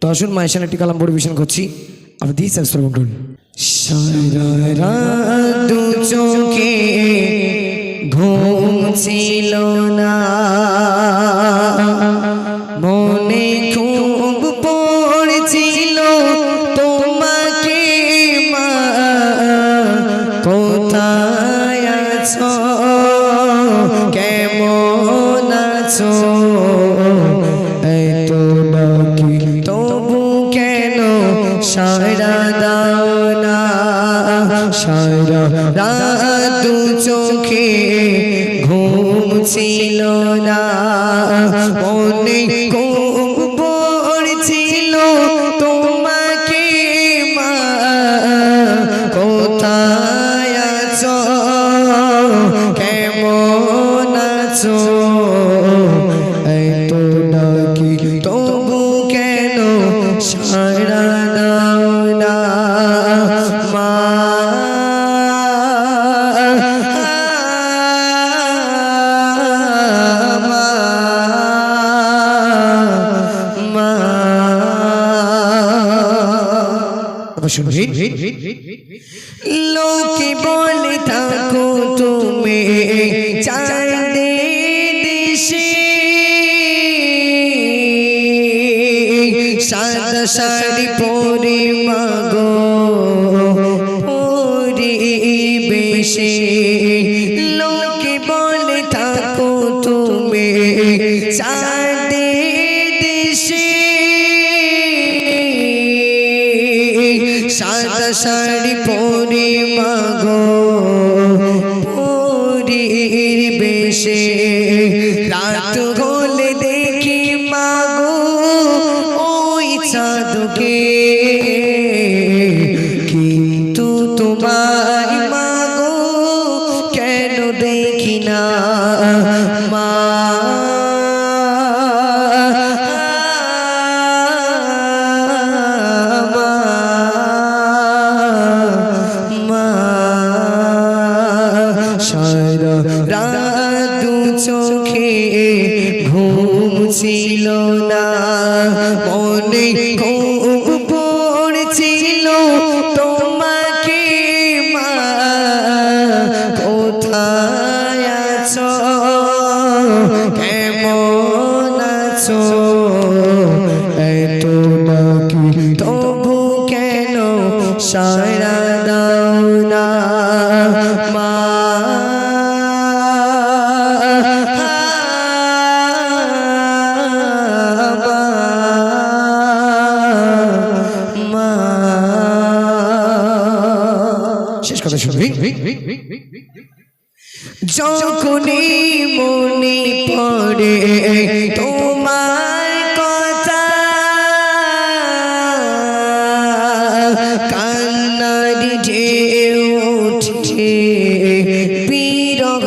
তো আসুন মায়ের একটি কালাম পরিবেশন করছি। আপনি দিস শ্রবণ করুন দু চোখে ঘুম ছিল না। মনে মা। কেমন আছো? সারা রাত চোখে ঘুম ছিল না। মনে খুব পড়ছিল তোমাকে মা। কোথায় আছো? কেমন আছো? এত ডাকি তবু কেন সারা শুনবি লোকে বলে থাকো তুমি চাঁদে দেশে। সাদা শাড়ি পরে মাগো পরিবেশে লোকে শাড়ি পরি মাগো পরীর বেশে রাত হলে মনে খুব পড়ছিল তোমাকে মা কথা শুনবি যখনই মনে পড়ে তোমার কথা কান্নার যে উঠছে বিরহ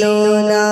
ছিল না।